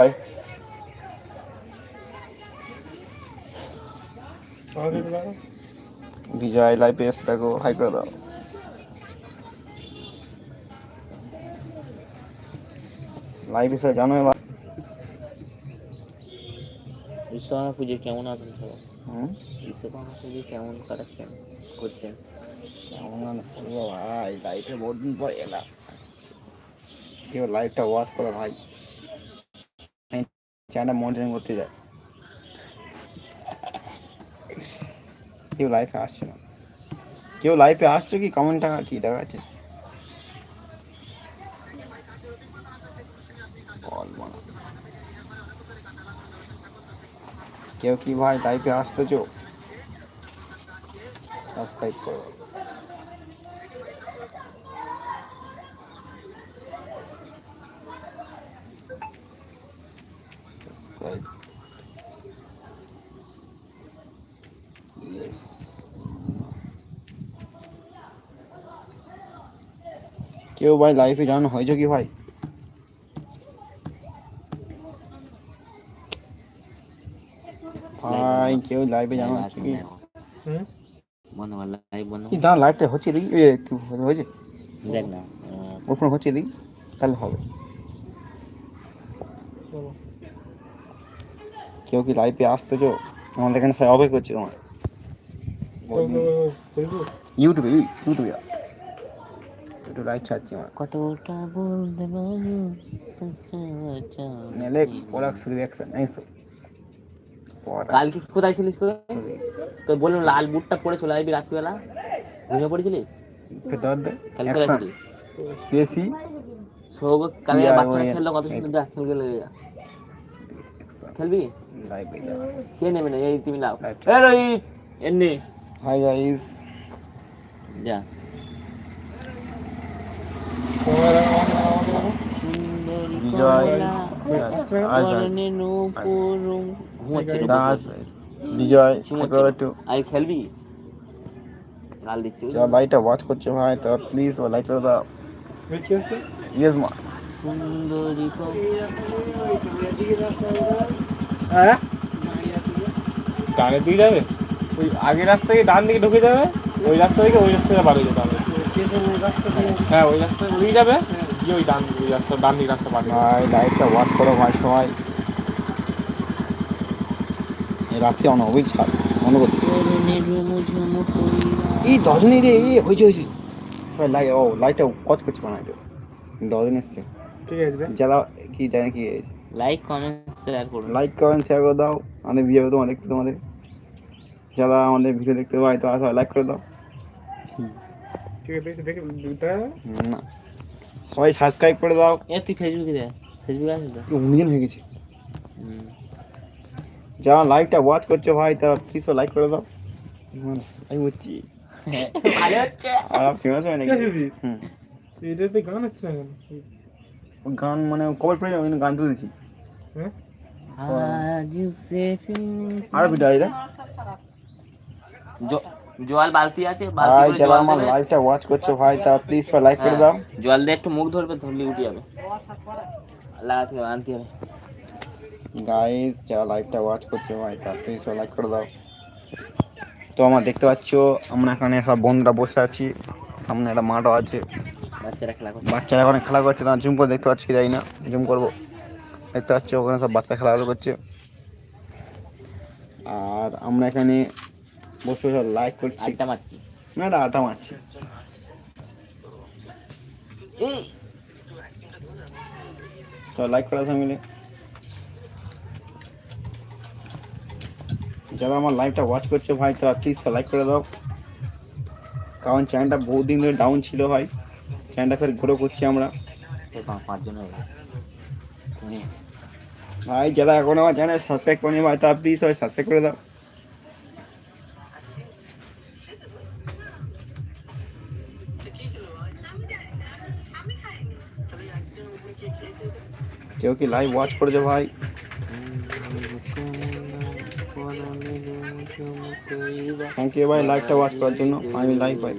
ভাই বিজয় লাইভে এসে দেখো হাই করে দাও। লাইভ এসে জানো এবার। বিশ্বকর্মা পুজো কেমন আছেন সবাই? বিশ্বকর্মা পুজো কেমন কাটাচ্ছেন করছেন? কেমন আর ভাই লাইভে বহুত দিন পর এলাম। কেউ লাইভটা ওয়াচ করো ভাই। চ্যানেলটা মনিটরিং করতে যায়। কেউ লাইফে আসছে না। কেউ লাইফে আসছো কি? কমেন্টটা কি দেখা যাচ্ছে বলব কেউ কি ভাই লাইফে আসতেছো? সাবস্ক্রাইব করো। কেউ ভাই লাইফে জানানো হয়েছে কি ভাই? ভাই কেউ লাইভে জানানো হচ্ছে কি? বন্ধ কর লাইভ বন্ধ কি দাঁড়া লাইভটা হচ্ছে দেখি একটু হয়েছে? দেখ না আহ, হচ্ছে দেখি তাহলে হবে। কেউ কি লাইভে আসতেছো আমাদের এখানে সবাই অপেক্ষা করছে তোমার? ইউটিউবে ইউটিউবে একটু লাইভ ছাড়ছি আমার। কতটা বলতে পারো? নেলে পরাগ শুধু অ্যাকশন তো? কালকে কোথায় ছিলিস তো তো বললাম লাল বুটটা পরে চলে আসবি রাত্রিবেলা। ঘুমিয়ে পড়েছিলিস? দেশি সৌগ কালকে বাচ্চারা খেললো কত সুন্দর যা খেলবে লেগে যা খেলবি লাইভে কে নেবে না এই তুমি লাও Right. এ রোহিত এমনি হাই গাইস যা বিজয় দাস বিজয় একটু আর খেলবি গাল দিচ্ছি যারা লাইভটা ওয়াচ করছ ভাই তো প্লিজ ও লাইক করে দাও ইয়েস মা সুন্দরী ডানের দিকে যাবে? ওই আগের রাস্তা থেকে ডান দিকে ঢুকে যাবে? ওই রাস্তা থেকে ওই রাস্তা থেকে বার হয়ে যেতে হবে হ্যাঁ ওই রাস্তা ওই যাবে। গিয়ে ওই ডান ওই রাস্তা ডান দিকে রাস্তা বার হয়ে ভাই লাইভটা ওয়াচ করো ভাই সবাই। এই রাত্রে অনবই ছাড় মনে করতে এই দশজনই রে এই হয়েছে হয়েছে। ভাই লাইট ও লাইটটা ওয়াচ করছে বানাই তো দশজন এসছে। ঠিক আছে। যারা কি জানে কি লাইক কমেন্ট শেয়ার করুন। লাইক কমেন্ট শেয়ার করে দাও। আমাদের ভিডিও তোমার দেখতে তোমাদের। যারা আমাদের ভিডিও দেখতে পাই তো সবাই লাইক করে দাও। ঠিক আছে দেখি দেখি দুটা? না। সবাই সাবস্ক্রাইব করে দাও। এ তুই ফেসবুকে দে ফেসবুকে আছে তো? উনিজন হয়ে গেছে। যারা লাইকটা ওয়াচ করছ ভাই তারা প্লিজ লাইক করে দাও। আমি বলছি ভালো হচ্ছে। আর ফেমাস হয় নাকি। হুম। এটাতে গান হচ্ছে না গান মানে আমি গান তুলেছি হ্যাঁ আজ সে ফির- আর ভিডিও আছে জল বালতি আছে ভাই করে যারা আমার লাইভটা ওয়াচ করছ ভাই তারা প্লিজ লাইক করে দাও। হ্যাঁ, জল দিয়ে একটু মুখ ধরবে ধরলে উঠে যাবে। লাগাতে হবে আনতে হবে। গাইস যারা লাইভটা ওয়াচ করছ ভাই তারা প্লিজ লাইক করে দাও। তো আমার দেখতে পাচ্ছ আমরা এখানে সব বন্ধুরা বসে আছি সামনে একটা মাঠও আছে। বাচ্চারা খেলা করছে। বাচ্চারা ওখানে খেলা করছে না জুম করে দেখতে পাচ্ছি কি জানি না জুম করব। দেখতে পাচ্ছি ওখানে সব বাচ্চা খেলাধুলো করছে। আর আমরা এখানে বসে বসে লাইক করছি। আড্ডা মারছি। না এটা আটা মারছি। লাইক করা মিলে। যারা আমার লাইভটা ওয়াচ করছ ভাই তারা প্লিজ লাইক করে দাও। কারণ চ্যানেলটা বহু দিন ধরে ডাউন ছিল ভাই। চ্যানেলটা ফের গ্রো করছি আমরা এই পা- পাঁচজন হয়ে গেছে মনে আছে ভাই যারা এখন আমার চ্যানেল সাবস্ক্রাইব করেনি ভাই তারা প্লিজ সবাই সাবস্ক্রাইব করে দাও কেউ কি লাইভ ওয়াচ করেছ ভাই থ্যাংক ইউ ভাই লাইভটা ওয়াচ করার জন্য আমি লাইভ ভাই